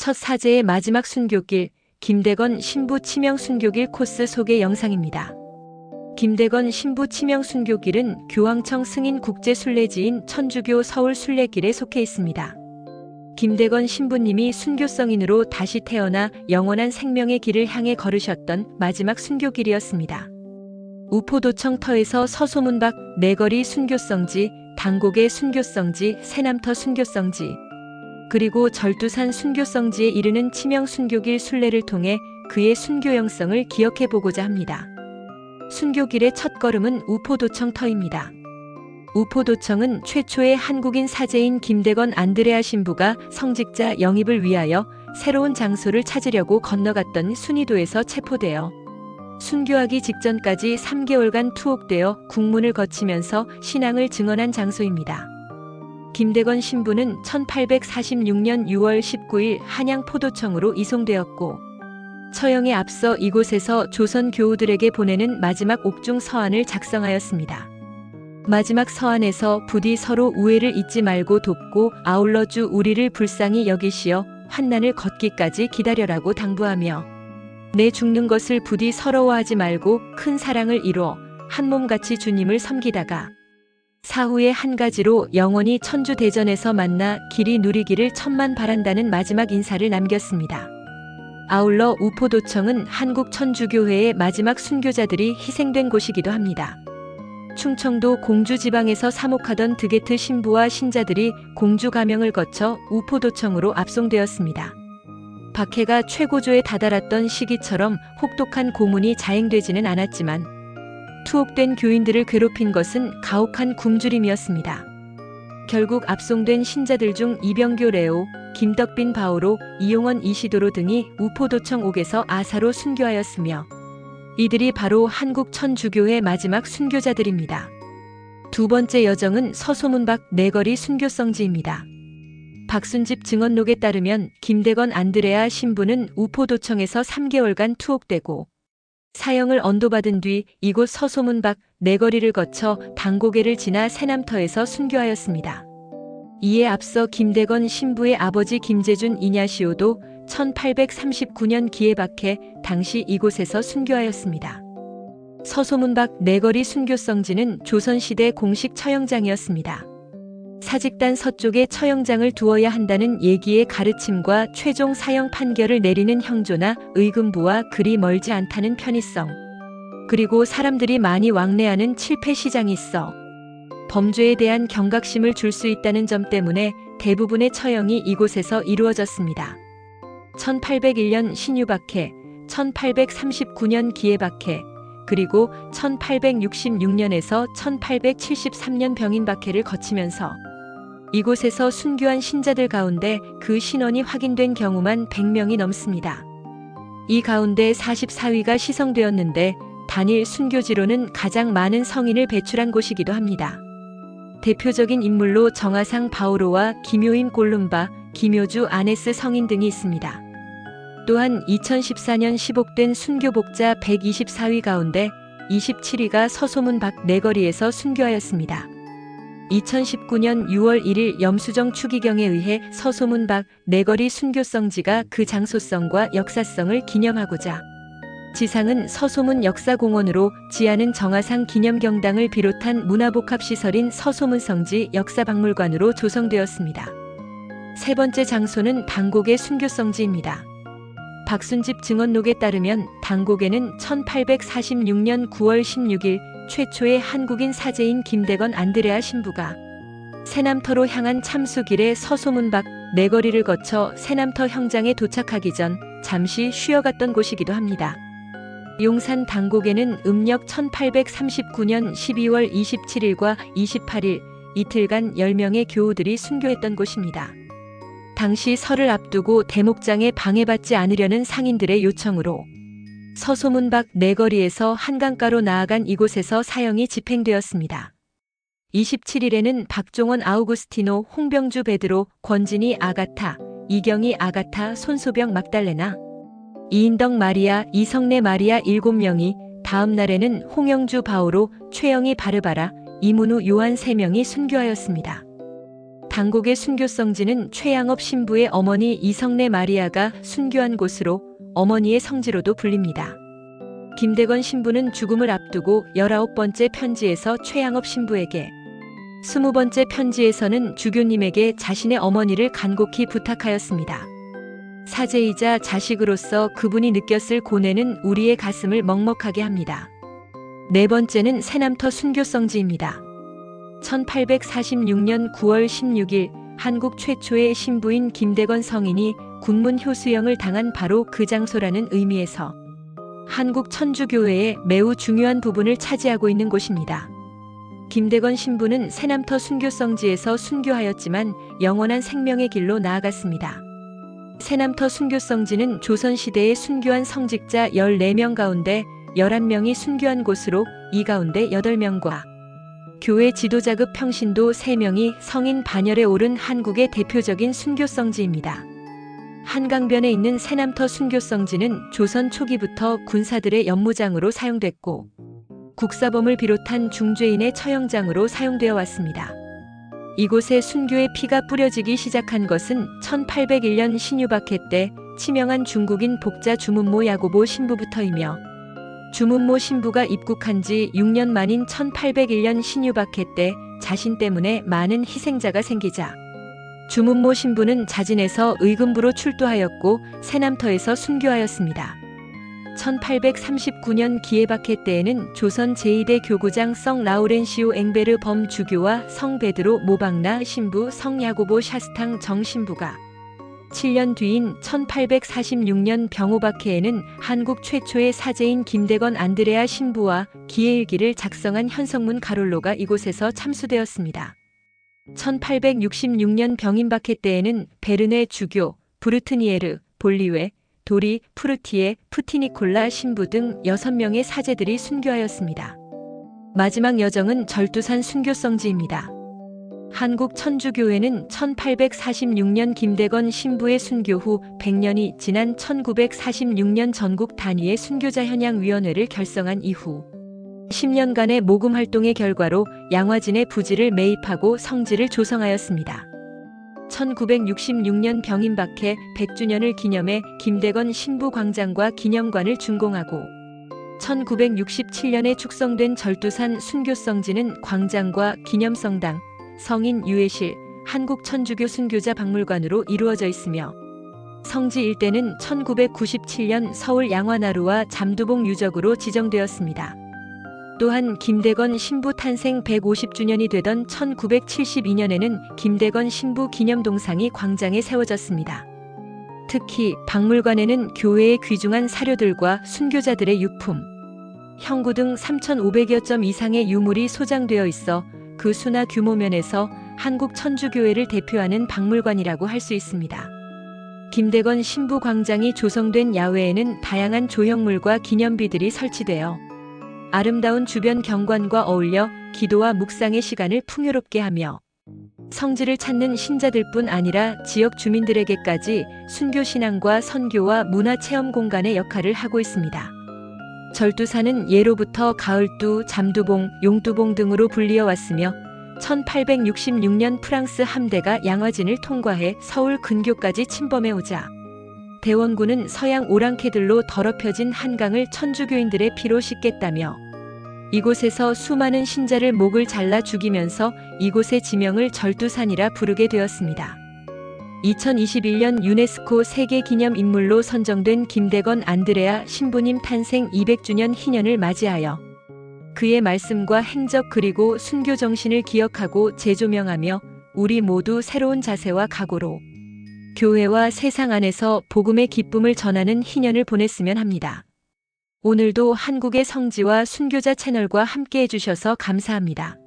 첫 사제의 마지막 순교길, 김대건 신부 치명 순교길 코스 소개 영상입니다. 김대건 신부 치명 순교길은 교황청 승인 국제 순례지인 천주교 서울 순례길에 속해 있습니다. 김대건 신부님이 순교성인으로 다시 태어나 영원한 생명의 길을 향해 걸으셨던 마지막 순교길이었습니다. 우포도청 터에서 서소문 밖 내거리 순교성지, 당곡의 순교성지, 새남터 순교성지, 그리고 절두산 순교성지에 이르는 치명 순교길 순례를 통해 그의 순교 영성을 기억해 보고자 합니다. 순교길의 첫 걸음은 우포도청 터입니다. 우포도청은 최초의 한국인 사제인 김대건 안드레아 신부가 성직자 영입을 위하여 새로운 장소를 찾으려고 건너갔던 순이도에서 체포되어 순교하기 직전까지 3개월간 투옥되어 국문을 거치면서 신앙을 증언한 장소입니다. 김대건 신부는 1846년 6월 19일 한양 포도청으로 이송되었고 처형에 앞서 이곳에서 조선 교우들에게 보내는 마지막 옥중 서한을 작성하였습니다. 마지막 서한에서 부디 서로 우애를 잊지 말고 돕고 아울러 주 우리를 불쌍히 여기시어 환난을 걷기까지 기다려라고 당부하며 내 죽는 것을 부디 서러워하지 말고 큰 사랑을 이루어 한 몸같이 주님을 섬기다가 사후에 한 가지로 영원히 천주 대전에서 만나 길이 누리기를 천만 바란다는 마지막 인사를 남겼습니다. 아울러 우포도청은 한국 천주교회의 마지막 순교자들이 희생된 곳이기도 합니다. 충청도 공주 지방에서 사목하던 드게트 신부와 신자들이 공주 가명을 거쳐 우포도청으로 압송되었습니다. 박해가 최고조에 다다랐던 시기처럼 혹독한 고문이 자행되지는 않았지만 투옥된 교인들을 괴롭힌 것은 가혹한 굶주림이었습니다. 결국 압송된 신자들 중 이병교 레오, 김덕빈 바오로, 이용원 이시도로 등이 우포도청 옥에서 아사로 순교하였으며 이들이 바로 한국 천주교의 마지막 순교자들입니다. 두 번째 여정은 서소문 밖 내거리 순교성지입니다. 박순집 증언록에 따르면 김대건 안드레아 신부는 우포도청에서 3개월간 투옥되고 사형을 언도받은 뒤 이곳 서소문 밖 내거리를 거쳐 당고개를 지나 새남터에서 순교하였습니다. 이에 앞서 김대건 신부의 아버지 김재준 이냐시오도 1839년 기에 박해 당시 이곳에서 순교하였습니다. 서소문 밖 내거리 순교성지는 조선시대 공식 처형장이었습니다. 사직단 서쪽에 처형장을 두어야 한다는 얘기의 가르침과 최종 사형 판결을 내리는 형조나 의금부와 그리 멀지 않다는 편의성, 그리고 사람들이 많이 왕래하는 칠패 시장이 있어 범죄에 대한 경각심을 줄 수 있다는 점 때문에 대부분의 처형이 이곳에서 이루어졌습니다. 1801년 신유박해, 1839년 기해박해, 그리고 1866년에서 1873년 병인박해를 거치면서 이곳에서 순교한 신자들 가운데 그 신원이 확인된 경우만 100명이 넘습니다. 이 가운데 44위가 시성되었는데 단일 순교지로는 가장 많은 성인을 배출한 곳이기도 합니다. 대표적인 인물로 정하상 바오로와 김효임 골룸바, 김효주 아네스 성인 등이 있습니다. 또한 2014년 10옥된 순교복자 124위 가운데 27위가 서소문 밖 내거리에서 순교하였습니다. 2019년 6월 1일 염수정 추기경에 의해 서소문 밖 내거리 순교성지가 그 장소성과 역사성을 기념하고자 지상은 서소문 역사공원으로 지하는 정화상 기념경당을 비롯한 문화복합시설인 서소문성지 역사박물관으로 조성되었습니다. 세 번째 장소는 당곡의 순교성지입니다. 박순집 증언록에 따르면 당곡에는 1846년 9월 16일 최초의 한국인 사제인 김대건 안드레아 신부가 새남터로 향한 참수길에 서소문 밖 내거리를 거쳐 새남터 형장에 도착하기 전 잠시 쉬어갔던 곳이기도 합니다. 용산 당곡에는 음력 1839년 12월 27일과 28일 이틀간 10명의 교우들이 순교했던 곳입니다. 당시 설을 앞두고 대목장에 방해받지 않으려는 상인들의 요청으로 서소문 밖 내거리에서 한강가로 나아간 이곳에서 사형이 집행되었습니다. 27일에는 박종원 아우구스티노, 홍병주 베드로, 권진희 아가타, 이경희 아가타, 손소병 막달레나, 이인덕 마리아, 이성래 마리아 7명이 다음 날에는 홍영주 바오로, 최영희 바르바라, 이문우 요한 3명이 순교하였습니다. 당곡의 순교성지는 최양업 신부의 어머니 이성래 마리아가 순교한 곳으로 어머니의 성지로도 불립니다. 김대건 신부는 죽음을 앞두고 19번째 편지에서 최양업 신부에게 20번째 편지에서는 주교님에게 자신의 어머니를 간곡히 부탁하였습니다. 사제이자 자식으로서 그분이 느꼈을 고뇌는 우리의 가슴을 먹먹하게 합니다. 네 번째는 새남터 순교성지입니다. 1846년 9월 16일 한국 최초의 신부인 김대건 성인이 군문 효수형을 당한 바로 그 장소라는 의미에서 한국 천주교회의 매우 중요한 부분을 차지하고 있는 곳입니다. 김대건 신부는 새남터 순교성지에서 순교하였지만 영원한 생명의 길로 나아갔습니다. 새남터 순교성지는 조선시대에 순교한 성직자 14명 가운데 11명이 순교한 곳으로 이 가운데 8명과 교회 지도자급 평신도 3명이 성인 반열에 오른 한국의 대표적인 순교성지입니다. 한강변에 있는 새남터 순교성지는 조선 초기부터 군사들의 연무장으로 사용됐고 국사범을 비롯한 중죄인의 처형장으로 사용되어 왔습니다. 이곳에 순교의 피가 뿌려지기 시작한 것은 1801년 신유박해 때 치명한 중국인 복자 주문모 야고보 신부부터이며 주문모 신부가 입국한 지 6년 만인 1801년 신유박해 때 자신 때문에 많은 희생자가 생기자 주문모 신부는 자진해서 의금부로 출두하였고 새남터에서 순교하였습니다. 1839년 기해박해 때에는 조선 제2대 교구장 성 라우렌시오 앵베르 범 주교와 성 베드로 모방나 신부 성 야고보 샤스탕 정 신부가 7년 뒤인 1846년 병호박해에는 한국 최초의 사제인 김대건 안드레아 신부와 기해일기를 작성한 현성문 가롤로가 이곳에서 참수되었습니다. 1866년 병인박해 때에는 베르네 주교, 브루트니에르, 볼리웨, 도리, 푸르티에, 푸티니콜라 신부 등 6명의 사제들이 순교하였습니다. 마지막 여정은 절두산 순교성지입니다. 한국 천주교회는 1846년 김대건 신부의 순교 후 100년이 지난 1946년 전국 단위의 순교자 현양위원회를 결성한 이후 10년간의 모금 활동의 결과로 양화진의 부지를 매입하고 성지를 조성하였습니다. 1966년 병인박해 100주년을 기념해 김대건 신부 광장과 기념관을 준공하고 1967년에 축성된 절두산 순교성지는 광장과 기념성당, 성인 유해실, 한국 천주교 순교자 박물관으로 이루어져 있으며 성지 일대는 1997년 서울 양화나루와 잠두봉 유적으로 지정되었습니다. 또한 김대건 신부 탄생 150주년이 되던 1972년에는 김대건 신부 기념동상이 광장에 세워졌습니다. 특히 박물관에는 교회의 귀중한 사료들과 순교자들의 유품, 형구 등 3,500여 점 이상의 유물이 소장되어 있어 그 수나 규모 면에서 한국 천주교회를 대표하는 박물관이라고 할 수 있습니다. 김대건 신부 광장이 조성된 야외에는 다양한 조형물과 기념비들이 설치되어 아름다운 주변 경관과 어울려 기도와 묵상의 시간을 풍요롭게 하며 성지를 찾는 신자들뿐 아니라 지역 주민들에게까지 순교 신앙과 선교와 문화 체험 공간의 역할을 하고 있습니다. 절두사는 예로부터 가을두, 잠두봉, 용두봉 등으로 불리어 왔으며 1866년 프랑스 함대가 양화진을 통과해 서울 근교까지 침범해 오자 대원군은 서양 오랑캐들로 더럽혀진 한강을 천주교인들의 피로 씻겠다며 이곳에서 수많은 신자를 목을 잘라 죽이면서 이곳의 지명을 절두산이라 부르게 되었습니다. 2021년 유네스코 세계기념인물로 선정된 김대건 안드레아 신부님 탄생 200주년 희년을 맞이하여 그의 말씀과 행적 그리고 순교 정신을 기억하고 재조명하며 우리 모두 새로운 자세와 각오로 교회와 세상 안에서 복음의 기쁨을 전하는 희년을 보냈으면 합니다. 오늘도 한국의 성지와 순교자 채널과 함께 해주셔서 감사합니다.